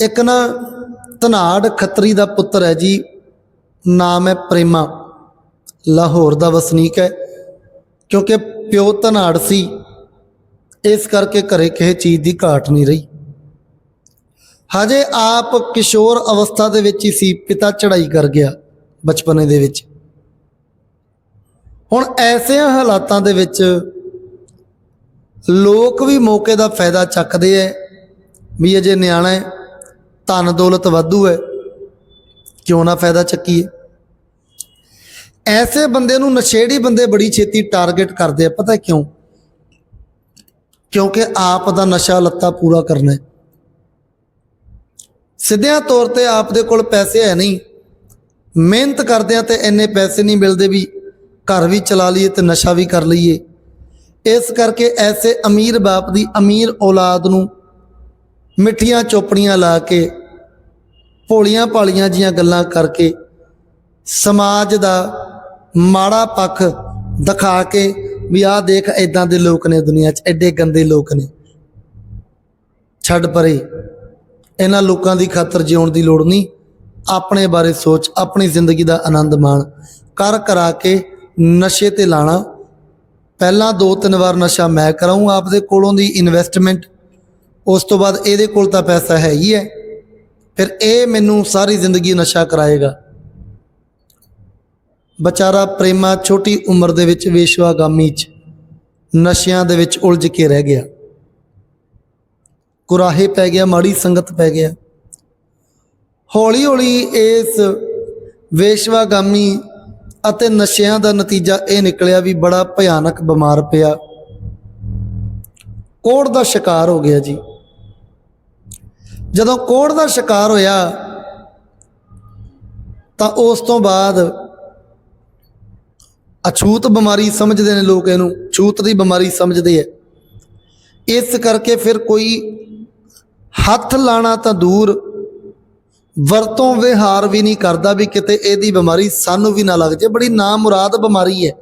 ਇੱਕ ਨਾ ਧਨਾੜ ਖੱਤਰੀ ਦਾ ਪੁੱਤਰ ਹੈ ਜੀ, ਨਾਮ ਹੈ ਪ੍ਰੇਮਾ। ਲਾਹੌਰ ਦਾ ਵਸਨੀਕ ਹੈ। ਕਿਉਂਕਿ ਪਿਓ ਧਨਾੜ ਸੀ, ਇਸ ਕਰਕੇ ਘਰੇ ਕਿਸੇ ਚੀਜ਼ ਦੀ ਘਾਟ ਨਹੀਂ ਰਹੀ। ਹਜੇ ਆਪ ਕਿਸ਼ੋਰ ਅਵਸਥਾ ਦੇ ਵਿੱਚ ਹੀ ਸੀ, ਪਿਤਾ ਚੜ੍ਹਾਈ ਕਰ ਗਿਆ ਬਚਪਨੇ ਦੇ ਵਿੱਚ। ਹੁਣ ਐਸਿਆਂ ਹਾਲਾਤਾਂ ਦੇ ਵਿੱਚ ਲੋਕ ਵੀ ਮੌਕੇ ਦਾ ਫਾਇਦਾ ਚੱਕਦੇ ਐ, ਵੀ ਅਜੇ ਨਿਆਣਾ ਹੈ ਧਨ ਦੌਲਤ ਵਾਧੂ ਹੈ, ਕਿਉਂ ਨਾ ਫਾਇਦਾ ਚੱਕੀਏ? ਐਸੇ ਬੰਦੇ ਨੂੰ ਨਸ਼ੇੜੀ ਬੰਦੇ ਬੜੀ ਛੇਤੀ ਟਾਰਗੇਟ ਕਰਦੇ ਆ, ਪਤਾ ਕਿਉਂ? ਕਿਉਂਕਿ ਆਪ ਦਾ ਨਸ਼ਾ ਲੱਤਾ ਪੂਰਾ ਕਰਨਾ ਹੈ। ਸਿੱਧਿਆਂ ਤੌਰ ਤੇ ਆਪ ਦੇ ਕੋਲ ਪੈਸੇ ਹੈ ਨਹੀਂ। ਮਿਹਨਤ ਕਰਦੇ ਆ ਤੇ ਇੰਨੇ ਪੈਸੇ ਨਹੀਂ ਮਿਲਦੇ ਵੀ ਘਰ ਵੀ ਚਲਾ ਲਈਏ ਤੇ ਨਸ਼ਾ ਵੀ ਕਰ ਲਈਏ। ਇਸ ਕਰਕੇ ਐਸੇ ਅਮੀਰ ਬਾਪ ਦੀ ਅਮੀਰ ਔਲਾਦ ਨੂੰ ਮਿੱਠੀਆਂ ਚੋਪੜੀਆਂ ਲਾ ਕੇ ਭੋਲੀਆਂ ਭਾਲੀਆਂ ਜੀਆਂ ਗੱਲਾਂ ਕਰਕੇ ਸਮਾਜ ਦਾ ਮਾੜਾ ਪੱਖ ਦਿਖਾ ਕੇ ਵੀ ਆਹ ਦੇਖ ਇਦਾਂ ਦੇ ਲੋਕ ਨੇ ਦੁਨੀਆ 'ਚ ਐਡੇ ਗੰਦੇ ਲੋਕ ਨੇ। ਛੱਡ ਪਰੇ, ਇਹਨਾਂ ਲੋਕਾਂ ਦੀ ਖਾਤਰ ਜਿਉਣ ਦੀ ਲੋੜ ਨਹੀਂ। ਆਪਣੇ ਬਾਰੇ ਸੋਚ, ਆਪਣੀ ਜ਼ਿੰਦਗੀ ਦਾ ਆਨੰਦ ਮਾਣ। ਕਰ ਕਰਾ ਕੇ ਨਸ਼ੇ ਤੇ ਲਾਣਾ। ਪਹਿਲਾਂ ਦੋ ਤਿੰਨ ਵਾਰ ਨਸ਼ਾ ਮੈਂ ਕਰਾਉਂ ਆਪਦੇ ਕੋਲੋਂ ਦੀ ਇਨਵੈਸਟਮੈਂਟ ਉਸ ਤੋਂ ਬਾਅਦ ਇਹਦੇ ਕੋਲ ਤਾਂ ਪੈਸਾ ਹੈ ਹੀ ਹੈ। ਫਿਰ ਇਹ ਮੈਨੂੰ ਸਾਰੀ ਜ਼ਿੰਦਗੀ ਨਸ਼ਾ ਕਰਾਏਗਾ। ਵਿਚਾਰਾ ਪ੍ਰੇਮਾ ਛੋਟੀ ਉਮਰ ਦੇ ਵਿੱਚ ਵੇਸ਼ਵਾਗਾਮੀ ਚ ਨਸ਼ਿਆਂ ਦੇ ਵਿੱਚ ਉਲਝ ਕੇ ਰਹਿ ਗਿਆ। ਕੁਰਾਹੇ ਪੈ ਗਿਆ, ਮਾੜੀ ਸੰਗਤ ਪੈ ਗਿਆ। ਹੌਲੀ ਹੌਲੀ ਇਸ ਵੇਸ਼ਵਾਗਾਮੀ ਅਤੇ ਨਸ਼ਿਆਂ ਦਾ ਨਤੀਜਾ ਇਹ ਨਿਕਲਿਆ ਵੀ ਬੜਾ ਭਿਆਨਕ ਬਿਮਾਰ ਪਿਆ। ਕੋੜ ਦਾ ਸ਼ਿਕਾਰ ਹੋ ਗਿਆ ਜੀ। ਜਦੋਂ ਕੋੜ ਦਾ ਸ਼ਿਕਾਰ ਹੋਇਆ, ਤਾਂ ਉਸ ਤੋਂ ਬਾਅਦ ਅਛੂਤ ਬਿਮਾਰੀ ਸਮਝਦੇ ਨੇ ਲੋਕ ਇਹਨੂੰ, ਛੂਤ ਦੀ ਬਿਮਾਰੀ ਸਮਝਦੇ ਐ ਇਸ ਕਰਕੇ ਫਿਰ ਕੋਈ ਹੱਥ ਲਾਣਾ ਤਾਂ ਦੂਰ, ਵਰਤੋਂ ਵਿਹਾਰ ਵੀ ਨਹੀਂ ਕਰਦਾ ਵੀ ਕਿਤੇ ਇਹਦੀ ਬਿਮਾਰੀ ਸਾਨੂੰ ਵੀ ਨਾ ਲੱਗ ਜੇ ਬੜੀ ਨਾ ਮੁਰਾਦ ਬਿਮਾਰੀ ਹੈ।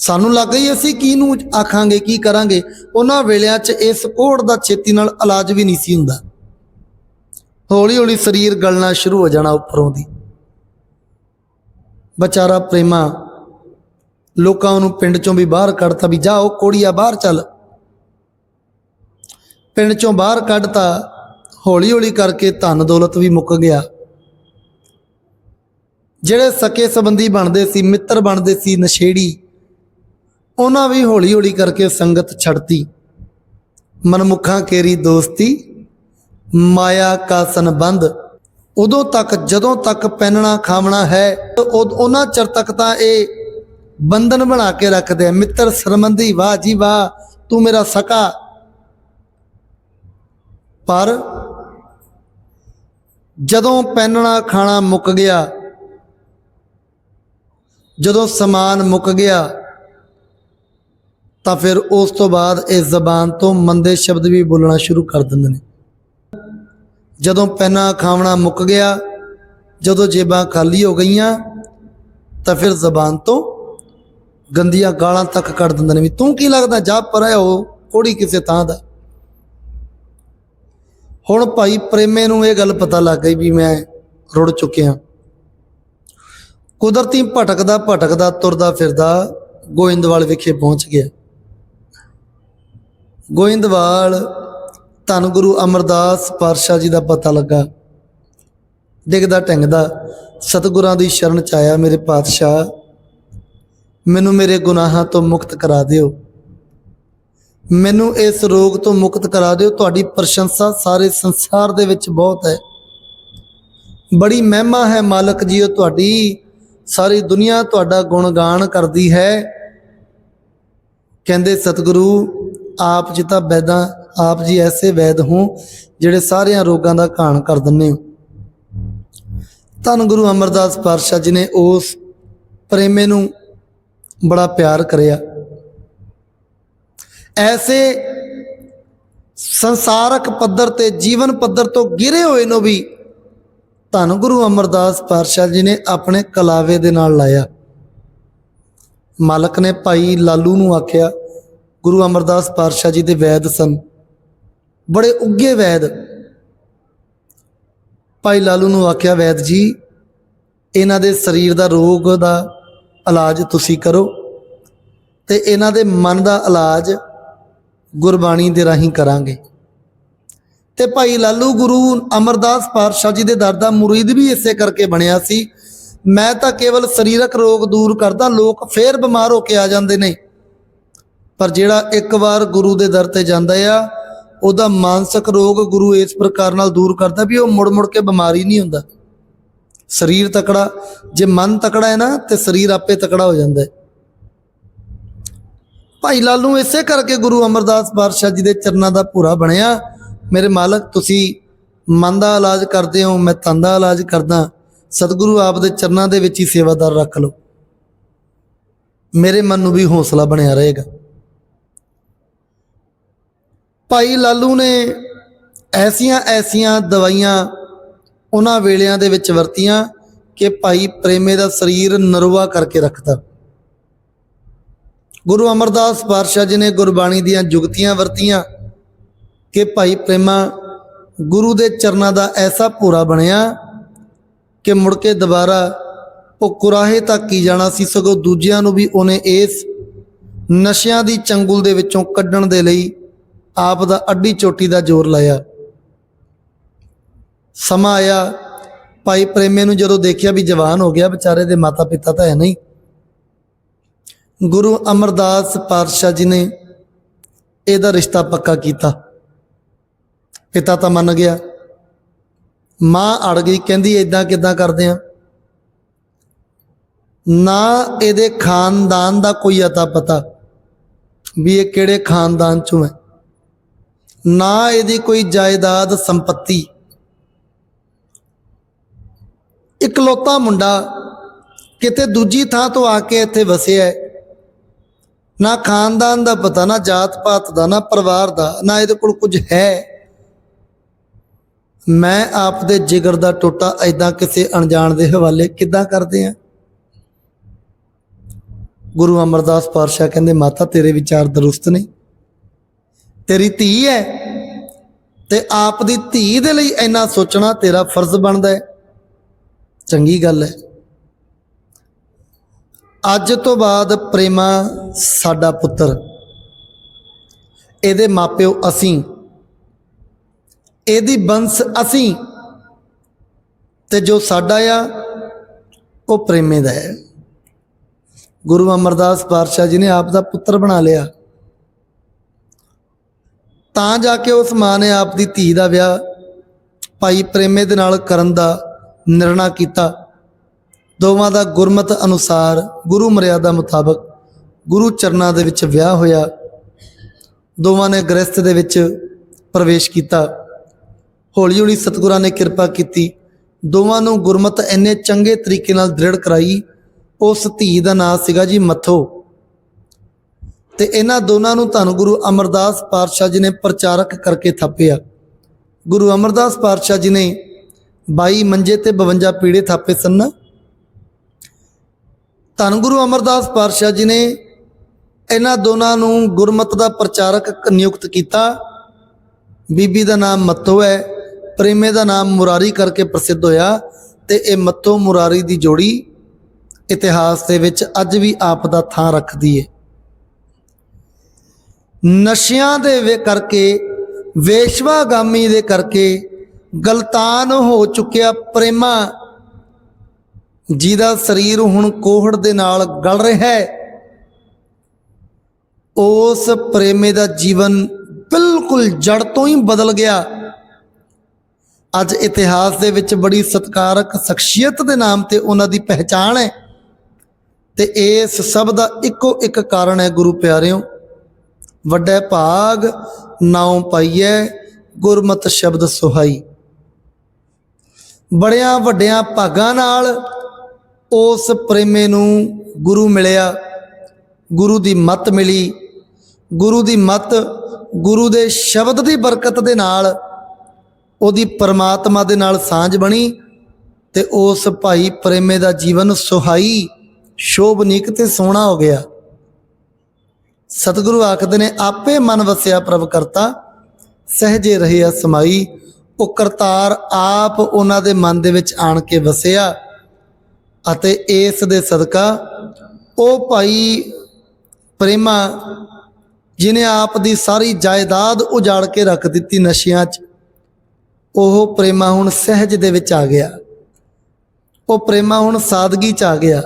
ਸਾਨੂੰ ਲੱਗ ਗਈ ਅਸੀਂ ਕਿਹਨੂੰ ਆਖਾਂਗੇ, ਕੀ ਕਰਾਂਗੇ? ਉਹਨਾਂ ਵੇਲਿਆਂ 'ਚ ਇਸ ਕੋੜ ਦਾ ਛੇਤੀ ਨਾਲ ਇਲਾਜ ਵੀ ਨਹੀਂ ਸੀ ਹੁੰਦਾ। ਹੌਲੀ ਹੌਲੀ ਸਰੀਰ ਗਲਣਾ ਸ਼ੁਰੂ ਹੋ ਜਾਣਾ ਉੱਪਰੋਂ ਦੀ। ਵਿਚਾਰਾ ਪ੍ਰੇਮਾ ਲੋਕਾਂ ਨੂੰ ਪਿੰਡ ਚੋਂ ਵੀ ਬਾਹਰ ਕੱਢਤਾ ਵੀ ਜਾਓ ਕੋੜੀਆ ਬਾਹਰ ਚੱਲ। ਪਿੰਡ ਚੋਂ ਬਾਹਰ ਕੱਢਤਾ ਹੌਲੀ ਹੌਲੀ ਕਰਕੇ ਧਨ ਦੌਲਤ ਵੀ ਮੁੱਕ ਗਿਆ। ਜਿਹੜੇ ਸਕੇ ਸੰਬੰਧੀ ਬਣਦੇ ਸੀ, ਮਿੱਤਰ ਬਣਦੇ ਸੀ, ਨਸ਼ੇੜੀ ਉਹਨਾਂ ਵੀ ਹੌਲੀ ਹੌਲੀ ਕਰਕੇ ਸੰਗਤ ਛੱਡਤੀ। ਮਨਮੁਖਾਂ ਕੇਰੀ ਦੋਸਤੀ, ਮਾਇਆ ਕਾ ਸੰਬੰਧ। ਉਦੋਂ ਤੱਕ, ਜਦੋਂ ਤੱਕ ਪੈਨਣਾ ਖਾਵਣਾ ਹੈ ਉਹਨਾਂ ਚਿਰ ਤੱਕ ਤਾਂ ਇਹ ਬੰਧਨ ਬਣਾ ਕੇ ਰੱਖਦੇ ਆ। ਮਿੱਤਰ ਸਰਮੰਦੀ ਵਾਹ ਜੀ ਵਾਹ, ਤੂੰ ਮੇਰਾ ਸਕਾ। ਪਰ ਜਦੋਂ ਪੈਨਣਾ ਖਾਣਾ ਮੁੱਕ ਗਿਆ, ਜਦੋਂ ਸਮਾਨ ਮੁੱਕ ਗਿਆ ਤਾਂ ਫਿਰ ਉਸ ਤੋਂ ਬਾਅਦ ਇਸ ਜ਼ਬਾਨ ਤੋਂ ਮੰਦੇ ਸ਼ਬਦ ਵੀ ਬੋਲਣਾ ਸ਼ੁਰੂ ਕਰ ਦਿੰਦੇ ਨੇ। ਜਦੋਂ ਪੈਨਾ ਖਾਵਣਾ ਮੁੱਕ ਗਿਆ, ਜਦੋਂ ਜੇਬਾਂ ਖਾਲੀ ਹੋ ਗਈਆਂ, ਤਾਂ ਫਿਰ ਜ਼ਬਾਨ ਤੋਂ ਗੰਦੀਆਂ ਗਾਲਾਂ ਤੱਕ ਕੱਢ ਦਿੰਦੇ ਨੇ ਵੀ ਤੂੰ ਕੀ ਲੱਗਦਾ, ਜਾ ਪਰਿਆ ਹੋ, ਕੋੜੀ ਕਿਸੇ ਥਾਂ ਦਾ। ਹੁਣ ਭਾਈ ਪ੍ਰੇਮੇ ਨੂੰ ਇਹ ਗੱਲ ਪਤਾ ਲੱਗ ਗਈ ਵੀ ਮੈਂ ਰੁੜ ਚੁੱਕਿਆ। ਕੁਦਰਤੀ ਭਟਕਦਾ ਭਟਕਦਾ, ਤੁਰਦਾ ਫਿਰਦਾ ਗੋਇੰਦਵਾਲ ਵਿਖੇ ਪਹੁੰਚ ਗਿਆ। ਗੋਇੰਦਵਾਲ ਧੰਨ ਗੁਰੂ ਅਮਰਦਾਸ ਪਾਤਸ਼ਾਹ ਜੀ ਦਾ ਪਤਾ ਲੱਗਾ। ਡਿੱਗਦਾ ਟੰਗਦਾ ਸਤਿਗੁਰਾਂ ਦੀ ਸ਼ਰਨ ਚ ਆਇਆ ਮੇਰੇ ਪਾਤਸ਼ਾਹ। ਮੈਨੂੰ ਮੇਰੇ ਗੁਨਾਹਾਂ ਤੋਂ ਮੁਕਤ ਕਰਾ ਦਿਓ। ਮੈਨੂੰ ਇਸ ਰੋਗ ਤੋਂ ਮੁਕਤ ਕਰਾ ਦਿਓ। ਤੁਹਾਡੀ ਪ੍ਰਸ਼ੰਸਾ ਸਾਰੇ ਸੰਸਾਰ ਦੇ ਵਿੱਚ ਬਹੁਤ ਹੈ। ਬੜੀ ਮਹਿਮਾ ਹੈ ਮਾਲਕ ਜੀ ਉਹ ਤੁਹਾਡੀ। ਸਾਰੀ ਦੁਨੀਆ ਤੁਹਾਡਾ ਗੁਣਗਾਨ ਕਰਦੀ ਹੈ। ਕਹਿੰਦੇ ਸਤਿਗੁਰੂ ਆਪ ਜੀ ਤਾਂ ਵੈਦਾਂ, ਆਪ ਜੀ ਐਸੇ ਵੈਦ ਹੋ, ਜਿਹੜੇ ਸਾਰਿਆਂ ਰੋਗਾਂ ਦਾ ਘਾਣ ਕਰ ਦਿੰਦੇ ਹੋ। ਧੰਨ ਗੁਰੂ ਅਮਰਦਾਸ ਪਾਤਸ਼ਾਹ ਜੀ ਨੇ ਉਸ ਪ੍ਰੇਮੇ ਨੂੰ ਬੜਾ ਪਿਆਰ ਕਰਿਆ। ਐਸੇ ਸੰਸਾਰਕ ਪੱਧਰ ਤੇ ਜੀਵਨ ਪੱਧਰ ਤੋਂ ਗਿਰੇ ਹੋਏ ਨੂੰ ਵੀ ਧੰਨ ਗੁਰੂ ਅਮਰਦਾਸ ਪਾਤਸ਼ਾਹ ਜੀ ਨੇ ਆਪਣੇ ਕਲਾਵੇ ਦੇ ਨਾਲ ਲਾਇਆ। ਮਾਲਕ ਨੇ ਭਾਈ ਲਾਲੂ ਨੂੰ ਆਖਿਆ ਗੁਰੂ ਅਮਰਦਾਸ ਪਾਤਸ਼ਾਹ ਜੀ ਦੇ ਵੈਦ ਸਨ। ਬੜੇ ਉੱਗੇ ਵੈਦ। ਭਾਈ ਲਾਲੂ ਨੂੰ ਆਖਿਆ, ਵੈਦ ਜੀ, ਇਹਨਾਂ ਦੇ ਸਰੀਰ ਦਾ ਰੋਗ ਦਾ ਇਲਾਜ ਤੁਸੀਂ ਕਰੋ ਤੇ ਇਹਨਾਂ ਦੇ ਮਨ ਦਾ ਇਲਾਜ ਗੁਰਬਾਣੀ ਦੇ ਰਾਹੀਂ ਕਰਾਂਗੇ। ਤੇ ਭਾਈ ਲਾਲੂ ਗੁਰੂ ਅਮਰਦਾਸ ਪਾਤਸ਼ਾਹ ਜੀ ਦੇ ਦਰ ਦਾ ਮੁਰੀਦ ਵੀ ਇਸੇ ਕਰਕੇ ਬਣਿਆ ਸੀ, ਮੈਂ ਤਾਂ ਕੇਵਲ ਸਰੀਰਕ ਰੋਗ ਦੂਰ ਕਰਦਾ, ਲੋਕ ਫੇਰ ਬਿਮਾਰ ਹੋ ਕੇ ਆ ਜਾਂਦੇ ਨੇ। ਪਰ ਜਿਹੜਾ ਇੱਕ ਵਾਰ ਗੁਰੂ ਦੇ ਦਰ ਤੇ ਜਾਂਦਾ ਆ, ਉਹਦਾ ਮਾਨਸਿਕ ਰੋਗ ਗੁਰੂ ਇਸ ਪ੍ਰਕਾਰ ਨਾਲ ਦੂਰ ਕਰਦਾ ਵੀ ਉਹ ਮੁੜ ਮੁੜ ਕੇ ਬਿਮਾਰੀ ਨਹੀਂ ਹੁੰਦਾ। ਸਰੀਰ ਤਕੜਾ, ਜੇ ਮਨ ਤਕੜਾ ਹੈ ਨਾ, ਤੇ ਸਰੀਰ ਆਪੇ ਤਕੜਾ ਹੋ ਜਾਂਦਾ ਹੈ। ਭਾਈ ਨੂੰ ਇਸੇ ਕਰਕੇ ਗੁਰੂ ਅਮਰਦਾਸ ਪਾਤਸ਼ਾਹ ਜੀ ਦੇ ਚਰਨਾਂ ਦਾ ਭੂਰਾ ਬਣਿਆ। ਮੇਰੇ ਮਾਲਕ, ਤੁਸੀਂ ਮਨ ਦਾ ਇਲਾਜ ਕਰਦੇ ਹੋ, ਮੈਂ ਤਨ ਦਾ ਇਲਾਜ ਕਰਦਾ। ਸਤਿਗੁਰੂ ਆਪ ਦੇ ਚਰਨਾਂ ਦੇ ਵਿੱਚ ਹੀ ਸੇਵਾਦਾਰ ਰੱਖ ਲਓ। ਮੇਰੇ ਮਨ ਨੂੰ ਵੀ ਹੌਸਲਾ ਬਣਿਆ ਰਹੇਗਾ। ਭਾਈ ਲਾਲੂ ਨੇ ਐਸੀਆਂ ਐਸੀਆਂ ਦਵਾਈਆਂ ਉਹਨਾਂ ਵੇਲਿਆਂ ਦੇ ਵਿੱਚ ਵਰਤੀਆਂ ਕਿ ਭਾਈ ਪ੍ਰੇਮੇ ਦਾ ਸਰੀਰ ਨਰਵਾ ਕਰਕੇ ਰੱਖਦਾ ਗੁਰੂ ਅਮਰਦਾਸ ਪਾਤਸ਼ਾਹ ਜੀ ਨੇ ਗੁਰਬਾਣੀ ਦੀਆਂ ਜੁਗਤੀਆਂ ਵਰਤੀਆਂ ਕਿ ਭਾਈ ਪ੍ਰੇਮਾ ਗੁਰੂ ਦੇ ਚਰਨਾਂ ਦਾ ਐਸਾ ਭੂਰਾ ਬਣਿਆ ਕਿ ਮੁੜ ਕੇ ਦੁਬਾਰਾ ਉਹ ਕੁਰਾਹੇ ਤੱਕ ਕੀ ਜਾਣਾ ਸੀ, ਸਗੋਂ ਦੂਜਿਆਂ ਨੂੰ ਵੀ ਉਹਨੇ ਇਸ ਨਸ਼ਿਆਂ ਦੀ ਚੰਗੁਲ ਦੇ ਵਿੱਚੋਂ ਕੱਢਣ ਦੇ ਲਈ ਆਪ ਦਾ ਅੱਡੀ ਚੋਟੀ ਦਾ ਜ਼ੋਰ ਲਾਇਆ। ਸਮਾਂ ਆਇਆ। ਭਾਈ ਪ੍ਰੇਮੇ ਨੂੰ ਜਦੋਂ ਦੇਖਿਆ ਵੀ ਜਵਾਨ ਹੋ ਗਿਆ, ਵਿਚਾਰੇ ਦੇ ਮਾਤਾ ਪਿਤਾ ਤਾਂ ਹੈ ਨਹੀਂ। ਗੁਰੂ ਅਮਰਦਾਸ ਪਾਤਸ਼ਾਹ ਜੀ ਨੇ ਇਹਦਾ ਰਿਸ਼ਤਾ ਪੱਕਾ ਕੀਤਾ। ਪਿਤਾ ਤਾਂ ਮੰਨ ਗਿਆ। ਮਾਂ ਅੜ ਗਈ, ਕਹਿੰਦੀ ਇਦਾਂ ਕਿਦਾਂ ਕਰਦੇ ਆ? ਨਾ ਇਹਦੇ ਖਾਨਦਾਨ ਦਾ ਕੋਈ ਅਤਾ ਪਤਾ ਵੀ ਇਹ ਕਿਹੜੇ ਖਾਨਦਾਨ ਚੋਂ ਹੈ। ਨਾ ਇਹਦੀ ਕੋਈ ਜਾਇਦਾਦ ਸੰਪਤੀ। ਇਕਲੌਤਾ ਮੁੰਡਾ ਕਿਤੇ ਦੂਜੀ ਥਾਂ ਤੋਂ ਆ ਕੇ ਇੱਥੇ ਵਸਿਆ ਹੈ। ਨਾ ਖਾਨਦਾਨ ਦਾ ਪਤਾ, ਨਾ ਜਾਤ ਪਾਤ ਦਾ, ਨਾ ਪਰਿਵਾਰ ਦਾ, ਨਾ ਇਹਦੇ ਕੋਲ ਕੁਝ ਹੈ। ਮੈਂ ਆਪ ਦੇ ਜਿਗਰ ਦਾ ਟੋਟਾ ਐਦਾਂ ਕਿਸੇ ਅਣਜਾਣ ਦੇ ਹਵਾਲੇ ਕਿੱਦਾਂ ਕਰਦੇ ਆ? ਗੁਰੂ ਅਮਰਦਾਸ ਪਾਤਸ਼ਾਹ ਕਹਿੰਦੇ, ਮਾਤਾ, ਤੇਰੇ ਵਿਚਾਰ ਦਰੁਸਤ ਨੇ। ਤੇਰੀ ਧੀ ਹੈ ਤੇ ਆਪ ਦੀ ਧੀ ਦੇ ਲਈ ਇੰਨਾ ਸੋਚਣਾ ਤੇਰਾ ਫਰਜ਼ ਬਣਦਾ ਹੈ। ਚੰਗੀ ਗੱਲ ਹੈ। ਅੱਜ ਤੋਂ ਬਾਅਦ ਪ੍ਰੇਮਾ ਸਾਡਾ ਪੁੱਤਰ। ਇਹਦੇ ਮਾਪਿਓ ਅਸੀਂ। ਇਹਦੀ ਬੰਸ ਅਸੀਂ। ਤੇ ਜੋ ਸਾਡਾ ਆ, ਉਹ ਪ੍ਰੇਮੇ ਦਾ ਹੈ। ਗੁਰੂ ਅਮਰਦਾਸ ਪਾਤਸ਼ਾਹ ਜੀ ਨੇ ਆਪ ਦਾ ਪੁੱਤਰ ਬਣਾ ਲਿਆ। ਤਾਂ ਜਾ ਕੇ ਉਸ ਮਾਂ ਨੇ ਆਪ ਦੀ ਧੀ ਦਾ ਵਿਆਹ, ਭਾਈ ਪ੍ਰੇਮੇ ਦੇ ਨਾਲ ਕਰਨ ਦਾ ਨਿਰਣਾ ਕੀਤਾ। ਦੋਵਾਂ ਦਾ ਗੁਰਮਤ ਅਨੁਸਾਰ ਗੁਰੂ ਮਰਿਆਦਾ ਮੁਤਾਬਕ ਗੁਰੂ ਚਰਨਾਂ ਦੇ ਵਿੱਚ ਵਿਆਹ ਹੋਇਆ। ਦੋਵਾਂ ਨੇ ਗ੍ਰਸਥ ਦੇ ਵਿੱਚ ਪ੍ਰਵੇਸ਼ ਕੀਤਾ। ਹੌਲੀ ਹੌਲੀ ਸਤਿਗੁਰਾਂ ਨੇ ਕਿਰਪਾ ਕੀਤੀ। ਦੋਵਾਂ ਨੂੰ ਗੁਰਮਤ ਇੰਨੇ ਚੰਗੇ ਤਰੀਕੇ ਨਾਲ ਦ੍ਰਿੜ ਕਰਾਈ। ਉਸ ਧੀ ਦਾ ਨਾਂ ਸੀਗਾ ਜੀ ਮੱਥੋ। ਤੇ ਇਹਨਾਂ ਦੋਨਾਂ ਨੂੰ ਧੰਨ ਗੁਰੂ ਅਮਰਦਾਸ ਪਾਤਸ਼ਾਹ ਜੀ ਨੇ ਪ੍ਰਚਾਰਕ ਕਰਕੇ ਥਾਪਿਆ। ਗੁਰੂ ਅਮਰਦਾਸ ਪਾਤਸ਼ਾਹ ਜੀ ਨੇ 22 ਮੰਜੇ ਤੇ 52 ਪੀੜੇ ਥਾਪੇ ਸਨ। ਧੰਨ ਗੁਰੂ ਅਮਰਦਾਸ ਪਾਤਸ਼ਾਹ ਜੀ ਨੇ ਇਹਨਾਂ ਦੋਨਾਂ ਨੂੰ ਗੁਰਮਤ ਦਾ ਪ੍ਰਚਾਰਕ ਨਿਯੁਕਤ ਕੀਤਾ। ਬੀਬੀ ਦਾ ਨਾਮ ਮੱਤੋ ਹੈ, ਪ੍ਰੇਮੇ ਦਾ ਨਾਮ ਮੁਰਾਰੀ ਕਰਕੇ ਪ੍ਰਸਿੱਧ ਹੋਇਆ ਤੇ ਇਹ ਮੱਤੋ ਮੁਰਾਰੀ ਦੀ ਜੋੜੀ ਇਤਿਹਾਸ ਦੇ ਵਿੱਚ ਅੱਜ ਵੀ ਆਪ ਦਾ ਥਾਂ ਰੱਖਦੀ ਹੈ ਨਸ਼ਿਆਂ ਦੇ ਵੇ ਕਰਕੇ, ਵੇਸ਼ਵਾਗਾਮੀ ਦੇ ਕਰਕੇ ਗਲਤਾਨ ਹੋ ਚੁੱਕਿਆ ਪ੍ਰੇਮਾ। ਜਿਹਦਾ ਸਰੀਰ ਹੁਣ ਕੋਹੜ ਦੇ ਨਾਲ ਗਲ ਰਿਹਾ ਹੈ, ਉਸ ਪ੍ਰੇਮੇ ਦਾ ਜੀਵਨ ਬਿਲਕੁਲ ਜੜ ਤੋਂ ਹੀ ਬਦਲ ਗਿਆ। ਅੱਜ ਇਤਿਹਾਸ ਦੇ ਵਿੱਚ ਬੜੀ ਸਤਿਕਾਰਕ ਸ਼ਖਸੀਅਤ ਦੇ ਨਾਮ ਤੇ ਉਹਨਾਂ ਦੀ ਪਹਿਚਾਣ ਹੈ। ਤੇ ਇਸ ਸਭ ਦਾ ਇੱਕੋ ਇੱਕ ਕਾਰਨ ਹੈ ਗੁਰੂ ਪਿਆਰਿਓ ਵੱਡੇ ਭਾਗ ਨਾਉ ਪਾਈਐ, ਗੁਰਮਤ ਸ਼ਬਦ ਸੁਹਾਈ। ਬੜਿਆਂ ਵੱਡਿਆਂ ਭਾਗਾਂ ਨਾਲ ਉਸ ਪ੍ਰੇਮੇ ਨੂੰ ਗੁਰੂ ਮਿਲਿਆ। ਗੁਰੂ ਦੀ ਮਤ ਮਿਲੀ। ਗੁਰੂ ਦੀ ਮਤ, ਗੁਰੂ ਦੇ ਸ਼ਬਦ ਦੀ ਬਰਕਤ ਦੇ ਨਾਲ ਉਹਦੀ ਪਰਮਾਤਮਾ ਦੇ ਨਾਲ ਸਾਂਝ ਬਣੀ ਤੇ ਉਸ ਭਾਈ ਪ੍ਰੇਮੇ ਦਾ ਜੀਵਨ ਸੁਹਾਈ, ਸ਼ੋਭਨੀਕ ਤੇ ਸੋਹਣਾ ਹੋ ਗਿਆ। ਸਤਿਗੁਰੂ ਆਖਦੇ ਨੇ, ਆਪੇ ਮਨ ਵਸਿਆ ਪ੍ਰਭ ਕਰਤਾ, ਸਹਜੇ ਰਹੇ ਆ ਸਮਾਈ। ਉਹ ਕਰਤਾਰ ਆਪ ਉਹਨਾਂ ਦੇ ਮਨ ਦੇ ਵਿੱਚ ਆਣ ਕੇ ਵਸਿਆ ਅਤੇ ਇਸ ਦੇ ਸਦਕਾ ਉਹ ਭਾਈ ਪ੍ਰੇਮਾ, ਜਿਨੇ ਆਪ ਦੀ ਸਾਰੀ ਜਾਇਦਾਦ ਉਜਾੜ ਕੇ ਰੱਖ ਦਿੱਤੀ ਨਸ਼ਿਆਂ 'ਚ, ਉਹ ਪ੍ਰੇਮਾ ਹੁਣ ਸਹਿਜ ਦੇ ਵਿੱਚ ਆ ਗਿਆ। ਉਹ ਪ੍ਰੇਮਾ ਹੁਣ ਸਾਦਗੀ 'ਚ ਆ ਗਿਆ।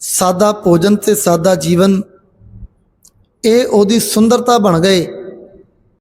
ਸਾਦਾ ਭੋਜਨ ਤੇ ਸਾਦਾ ਜੀਵਨ ਇਹ ਉਹਦੀ ਸੁੰਦਰਤਾ ਬਣ ਗਏ।